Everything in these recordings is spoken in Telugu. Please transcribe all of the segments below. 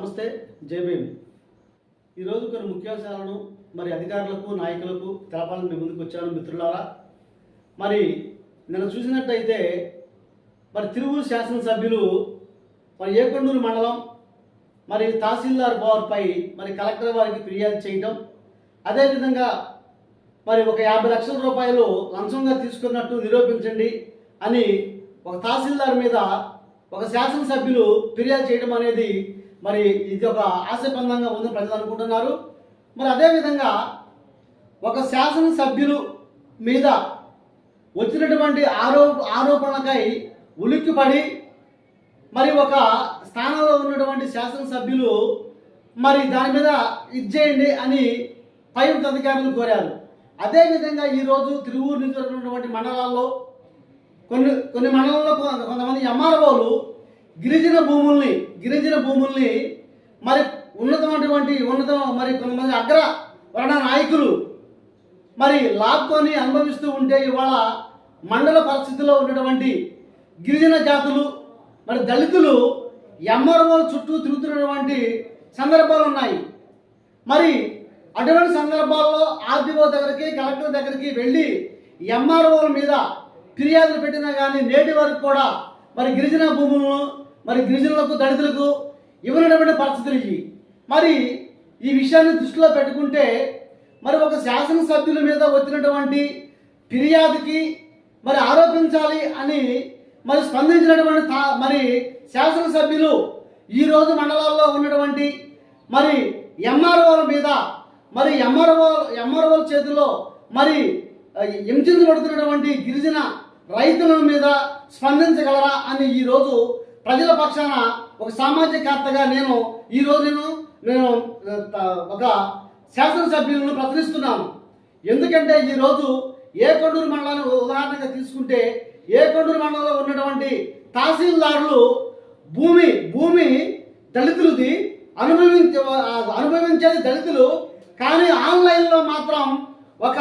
నమస్తే జై భీమ్. ఈరోజు కొన్ని ముఖ్యాంశాలను మరి అధికారులకు నాయకులకు తెలపాలని మీ ముందుకు వచ్చాను మిత్రులారా. మరి నిన్న చూసినట్టయితే మరి తిరువురు శాసనసభ్యులు మరి ఏకొండూరు మండలం మరి తహసీల్దార్ పై మరి కలెక్టర్ వారికి ఫిర్యాదు చేయటం అదేవిధంగా మరి ఒక యాభై లక్షల రూపాయలు లంచంగా తీసుకున్నట్టు నిరూపించండి అని ఒక తహసీల్దార్ మీద ఒక శాసనసభ్యులు ఫిర్యాదు చేయడం అనేది మరి ఇది ఒక ఆశపందంగా ఉందని ప్రజలు అనుకుంటున్నారు. మరి అదేవిధంగా ఒక శాసనసభ్యులు మీద వచ్చినటువంటి ఆరో ఆరోపణలకై ఉలిక్కిపడి మరి ఒక స్థానంలో ఉన్నటువంటి శాసనసభ్యులు మరి దాని మీద ఇచ్చేయండి అని పై అధికారులు కోరారు. అదేవిధంగా ఈరోజు తిరువూరు నుంచి ఉన్నటువంటి మండలాల్లో కొన్ని కొన్ని మండలాల్లో కొంతమంది ఎంఆర్ఓలు గిరిజన భూముల్ని గిరిజన భూముల్ని మరి ఉన్నతమైనటువంటి ఉన్నత మరి కొంతమంది అగ్ర వర్ణ నాయకులు మరి లాక్కొని అనుభవిస్తూ ఉంటే ఇవాళ మండల పరిస్థితిలో ఉన్నటువంటి గిరిజన జాతులు మరి దళితులు ఎంఆర్ఓల చుట్టూ తిరుగుతున్నటువంటి సందర్భాలు ఉన్నాయి. మరి అటువంటి సందర్భాల్లో ఆర్డీఓ దగ్గరికి కలెక్టర్ దగ్గరికి వెళ్ళి ఎంఆర్ఓల మీద ఫిర్యాదులు పెట్టినా కానీ నేటి వరకు కూడా మరి గిరిజన భూములను మరి గిరిజనులకు దళితులకు ఇవ్వనటువంటి పరిస్థితులు ఇవి. మరి ఈ విషయాన్ని దృష్టిలో పెట్టుకుంటే మరి ఒక శాసనసభ్యుల మీద వచ్చినటువంటి ఫిర్యాదుకి మరి ఆరోపించాలి అని మరి స్పందించినటువంటి మరి శాసనసభ్యులు ఈరోజు మండలాల్లో ఉన్నటువంటి మరి ఎంఆర్ఓల మీద మరి ఎంఆర్ఓ ఎంఆర్ఓల చేతిలో మరి ఎంచింది పడుతున్నటువంటి గిరిజన రైతుల మీద స్పందించగలరా అని ఈరోజు ప్రజల పక్షాన ఒక సామాజికర్తగా నేను ఈరోజు నేను నేను ఒక శాసనసభ్యులను ప్రశ్నిస్తున్నాను ఎందుకంటే ఈరోజు ఏ కొండూరు మండలాన్ని ఉదాహరణగా తీసుకుంటే ఏ కొండూరు మండలంలో ఉన్నటువంటి తహసీల్దారులు భూమి భూమి దళితులది అనుభవించే అనుభవించేది దళితులు కానీ ఆన్లైన్లో మాత్రం ఒక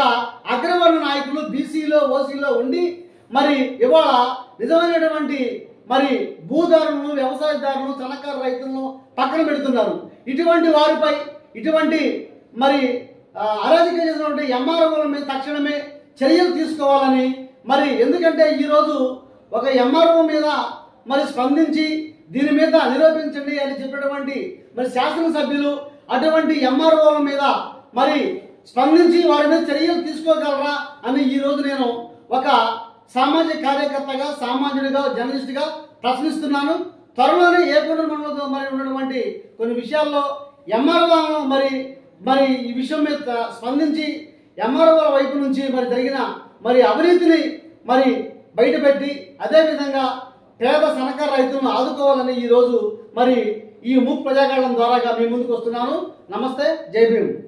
అగ్రవర్ణ నాయకులు బీసీలో ఓసీలో ఉండి మరి ఇవాళ నిజమైనటువంటి మరి భూదారులను వ్యవసాయదారులు సన్నకారు రైతులను పక్కన పెడుతున్నారు. ఇటువంటి వారిపై ఇటువంటి మరి అరాజక చేసినటువంటి ఎంఆర్ఓల మీద తక్షణమే చర్యలు తీసుకోవాలని మరి ఎందుకంటే ఈరోజు ఒక ఎంఆర్ఓ మీద మరి స్పందించి దీని మీద నిరూపించండి అని చెప్పినటువంటి మరి శాసనసభ్యులు అటువంటి ఎంఆర్ఓల మీద మరి స్పందించి వారి మీద చర్యలు తీసుకోగలరా అని ఈ రోజు నేను ఒక సామాజిక కార్యకర్తగా సామాన్యుడిగా జర్నలిస్ట్గా ప్రశ్నిస్తున్నాను. త్వరలోనే ఏ మండలంలో మరి ఉన్నటువంటి కొన్ని విషయాల్లో ఎంఆర్ఓ మరి మరి ఈ విషయం మీద స్పందించి ఎంఆర్ఓల వైపు నుంచి మరి జరిగిన మరి అవినీతిని మరి బయటపెట్టి అదేవిధంగా పేద సహకార రైతులను ఆదుకోవాలని ఈరోజు మరి ఈ మూక్ ప్రజాకాలం ద్వారాగా మీ ముందుకు వస్తున్నాను. నమస్తే జై భీమ్.